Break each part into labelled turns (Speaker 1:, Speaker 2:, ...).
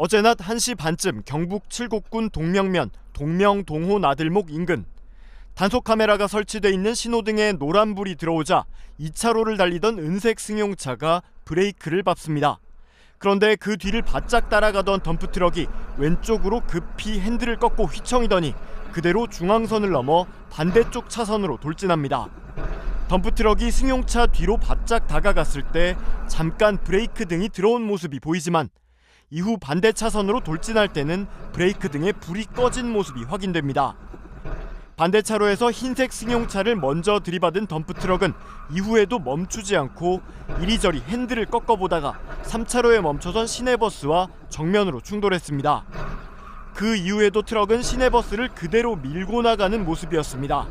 Speaker 1: 어제 낮 1시 반쯤 경북 칠곡군 동명면 동명 동호 나들목 인근 단속 카메라가 설치돼 있는 신호등에 노란불이 들어오자 2차로를 달리던 은색 승용차가 브레이크를 밟습니다. 그런데 그 뒤를 바짝 따라가던 덤프트럭이 왼쪽으로 급히 핸들을 꺾고 휘청이더니 그대로 중앙선을 넘어 반대쪽 차선으로 돌진합니다. 덤프트럭이 승용차 뒤로 바짝 다가갔을 때 잠깐 브레이크 등이 들어온 모습이 보이지만 이후 반대 차선으로 돌진할 때는 브레이크 등에 불이 꺼진 모습이 확인됩니다. 반대 차로에서 흰색 승용차를 먼저 들이받은 덤프트럭은 이후에도 멈추지 않고 이리저리 핸들을 꺾어보다가 3차로에 멈춰선 시내버스와 정면으로 충돌했습니다. 그 이후에도 트럭은 시내버스를 그대로 밀고 나가는 모습이었습니다.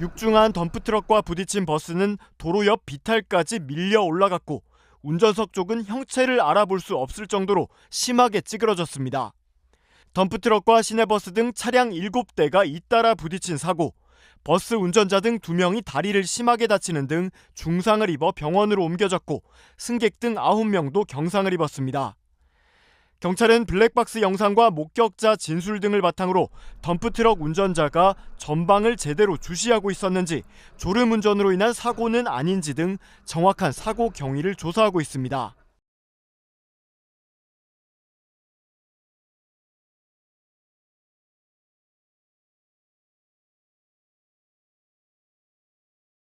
Speaker 1: 육중한 덤프트럭과 부딪힌 버스는 도로 옆 비탈까지 밀려 올라갔고 운전석 쪽은 형체를 알아볼 수 없을 정도로 심하게 찌그러졌습니다. 덤프트럭과 시내버스 등 차량 7대가 잇따라 부딪힌 사고, 버스 운전자 등 2명이 다리를 심하게 다치는 등 중상을 입어 병원으로 옮겨졌고 승객 등 9명도 경상을 입었습니다. 경찰은 블랙박스 영상과 목격자 진술 등을 바탕으로 덤프트럭 운전자가 전방을 제대로 주시하고 있었는지 졸음 운전으로 인한 사고는 아닌지 등 정확한 사고 경위를 조사하고 있습니다.